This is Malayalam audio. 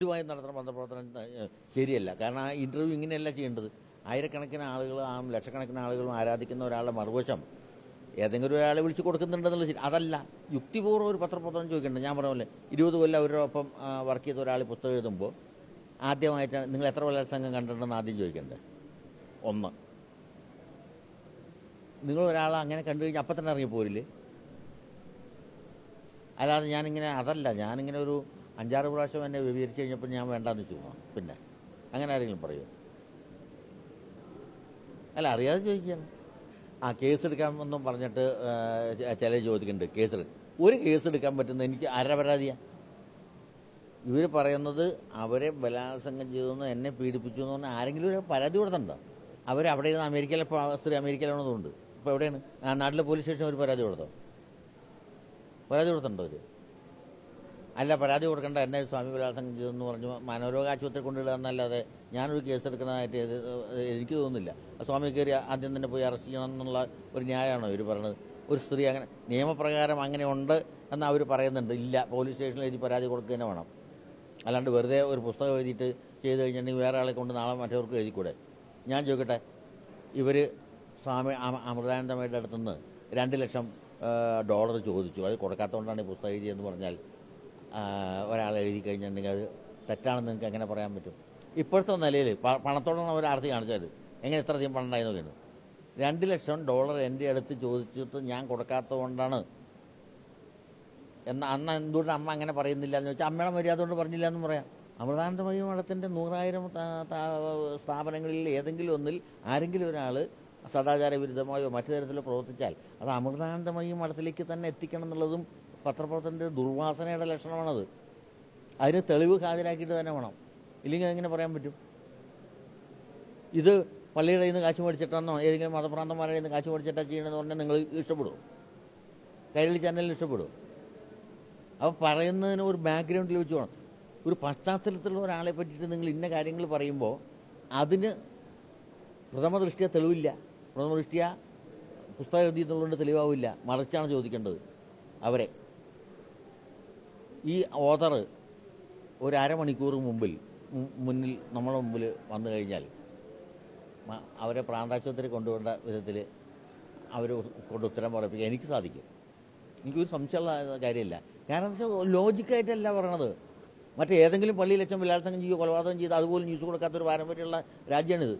ഇതുമായി നടത്തുന്ന പത്രപ്രവർത്തനം ശരിയല്ല. കാരണം ആ ഇന്റർവ്യൂ ഇങ്ങനെയല്ല ചെയ്യേണ്ടത്. ആയിരക്കണക്കിന് ആളുകൾ ആ ലക്ഷക്കണക്കിന് ആളുകളും ആരാധിക്കുന്ന ഒരാളുടെ മറുവശം ഏതെങ്കിലും ഒരാളെ വിളിച്ച് കൊടുക്കുന്നുണ്ടെന്നുള്ള ശരി. അതല്ല യുക്തിപൂർവം ഒരു പത്രപ്രവർത്തനം ചോദിക്കേണ്ടത് ഞാൻ പറഞ്ഞ പോലെ ഇരുപത് കൊല്ലം അവരുടെ ഒപ്പം വർക്ക് ചെയ്ത ഒരാൾ പുസ്തകം എഴുതുമ്പോൾ ആദ്യമായിട്ടാണ് നിങ്ങൾ എത്ര ബലാത്സംഗം കണ്ടിട്ടുണ്ടെന്ന് ആദ്യം ചോദിക്കേണ്ടത് ഒന്ന്. നിങ്ങൾ ഒരാളെ അങ്ങനെ കണ്ടു കഴിഞ്ഞാൽ അപ്പം തന്നെ ഇറങ്ങിപ്പോരില്ലേ? അല്ലാതെ ഞാനിങ്ങനെ അതല്ല ഞാനിങ്ങനെ ഒരു അഞ്ചാറ് പ്രാവശ്യം എന്നെ വിവരിച്ചു കഴിഞ്ഞപ്പോൾ ഞാൻ വേണ്ടാന്ന് വെച്ചു പിന്നെ അങ്ങനെ ആരെങ്കിലും പറയൂ? അല്ല അറിയാതെ ചോദിക്കുകയാണ്. ആ കേസ് എടുക്കാമെന്നും പറഞ്ഞിട്ട് ചില ചോദിക്കുന്നുണ്ട് കേസ് ഒരു കേസ് എടുക്കാൻ പറ്റുന്ന എനിക്ക് ആരുടെ പരാതിയാണ് ഇവർ പറയുന്നത് അവരെ ബലാത്സംഗം ചെയ്തെന്ന് എന്നെ പീഡിപ്പിച്ചു എന്ന് പറഞ്ഞാൽ ആരെങ്കിലും ഒരു പരാതി കൊടുത്തിട്ടുണ്ടോ? അവർ അവിടെ ഇരുന്ന് അമേരിക്കയിലെ സ്ത്രീ അമേരിക്കയിലാണെന്നുണ്ട് ഇപ്പോൾ എവിടെയാണ്? ആ നാട്ടിലെ പോലീസ് സ്റ്റേഷൻ ഒരു പരാതി കൊടുത്തോ? പരാതി കൊടുത്തിട്ടുണ്ടോ അവർ അല്ല പരാതി കൊടുക്കേണ്ട. എന്നെ സ്വാമി വിലാസം ചെയ്തെന്ന് പറഞ്ഞു. മനോരോഗ ആശുപത്രി കൊണ്ടിടുക എന്നല്ലാതെ ഞാനൊരു എടുക്കുന്നതായിട്ട് എനിക്ക് തോന്നുന്നില്ല. സ്വാമി കയറി ആദ്യം തന്നെ പോയി അറസ്റ്റ് ചെയ്യണം എന്നുള്ള ഒരു ന്യായമാണോ ഇവർ പറയുന്നത് ഒരു സ്ത്രീ അങ്ങനെ നിയമപ്രകാരം അങ്ങനെ ഉണ്ട് എന്ന് അവർ പറയുന്നുണ്ട്. ഇല്ല പോലീസ് സ്റ്റേഷനിൽ എഴുതി പരാതി കൊടുക്കുക തന്നെ വേണം. അല്ലാണ്ട് വെറുതെ ഒരു പുസ്തകം എഴുതിയിട്ട് ചെയ്ത് കഴിഞ്ഞിട്ടുണ്ടെങ്കിൽ വേറെ ആളെ കൊണ്ട് നാളെ മറ്റവർക്ക് എഴുതിക്കൂടെ? ഞാൻ ചോദിക്കട്ടെ ഇവർ സ്വാമി അമ- അമൃതാനന്ദമയുടെ അടുത്തുനിന്ന് രണ്ട് ലക്ഷം ഡോളർ ചോദിച്ചു. അത് കൊടുക്കാത്തതുകൊണ്ടാണ് ഈ പുസ്തകം എഴുതിയെന്ന് പറഞ്ഞാൽ ഒരാൾ എഴുതി കഴിഞ്ഞിട്ടുണ്ടെങ്കിൽ അത് തെറ്റാണെന്ന് നിങ്ങൾക്ക് എങ്ങനെ പറയാൻ പറ്റും? ഇപ്പോഴത്തെ നിലയിൽ പണത്തോടാണ് അവർ ആർത്തി കാണിച്ചത്. എങ്ങനെ ഇത്ര അധികം പണം ഉണ്ടായി നോക്കിയത് രണ്ട് ലക്ഷം ഡോളർ എന്റെ അടുത്ത് ചോദിച്ചിട്ട് ഞാൻ കൊടുക്കാത്തത് കൊണ്ടാണ് എന്ന അന്ന് എന്തുകൊണ്ട് അമ്മ അങ്ങനെ പറയുന്നില്ല എന്ന് വെച്ചാൽ അമ്മയുടെ മര്യാദ കൊണ്ട് പറഞ്ഞില്ല എന്ന് പറയാം. അമൃതാനന്ദമയി മഠത്തിന്റെ നൂറായിരം സ്ഥാപനങ്ങളിൽ ഏതെങ്കിലും ഒന്നിൽ ആരെങ്കിലും ഒരാൾ സദാചാര വിരുദ്ധമായോ മറ്റു തരത്തിലോ പ്രവർത്തിച്ചാൽ അത് അമൃതാനന്ദമയി മഠത്തിലേക്ക് തന്നെ എത്തിക്കണം എന്നുള്ളതും പത്രപ്രവർത്തനത്തിന്റെ ദുർവാസനയുടെ ലക്ഷണമാണത്. അതിന് തെളിവ് ഹാജരാക്കിയിട്ട് തന്നെ വേണം. ഇല്ലെങ്കിൽ അതെങ്ങനെ പറയാൻ പറ്റും? ഇത് പള്ളിയുടെ നിന്ന് കാശ് മേടിച്ചിട്ടെന്നോ ഏതെങ്കിലും മതപ്രാന്തന്മാരുടെ നിന്ന് കാശ് മേടിച്ചിട്ടാ ചെയ്യണമെന്ന് പറഞ്ഞാൽ നിങ്ങൾ ഇഷ്ടപ്പെടും. കൈരളി ചാനലിൽ ഇഷ്ടപ്പെടും. അപ്പോൾ പറയുന്നതിന് ഒരു ബാക്ക്ഗ്രൗണ്ടിൽ വെച്ച് വേണം. ഒരു പശ്ചാത്തലത്തിലുള്ള ഒരാളെ പറ്റിയിട്ട് നിങ്ങൾ ഇന്ന കാര്യങ്ങൾ പറയുമ്പോൾ അതിന് പ്രഥമ ദൃഷ്ടിയ തെളിവില്ല. പ്രഥമ ദൃഷ്ടിയ പുസ്തകം എഴുതിയിട്ടുള്ളതുകൊണ്ട് തെളിവാവില്ല. മറിച്ചാണ് ചോദിക്കേണ്ടത് അവരെ. ഈ ഓതർ ഒരു അരമണിക്കൂർ മുമ്പിൽ മുന്നിൽ നമ്മുടെ മുമ്പിൽ വന്നു കഴിഞ്ഞാൽ അവരെ പ്രാന്താശുപത്രി കൊണ്ടുപോകേണ്ട വിധത്തിൽ അവർ കൊണ്ട് ഉത്തരം പറയിപ്പിക്കാൻ എനിക്ക് സാധിക്കും. എനിക്കൊരു സംശയമുള്ള കാര്യമില്ല. കാരണം എന്താ വെച്ചാൽ ലോജിക്കായിട്ടല്ല പറയണത്. മറ്റേ ഏതെങ്കിലും പള്ളിയിൽ അച്ഛൻ ബലാത്സംഗം ചെയ്യുകയോ കൊലപാതകം ചെയ്ത് അതുപോലും ന്യൂസ് കൊടുക്കാത്തൊരു പാരമ്പര്യമുള്ള രാജ്യമാണിത്.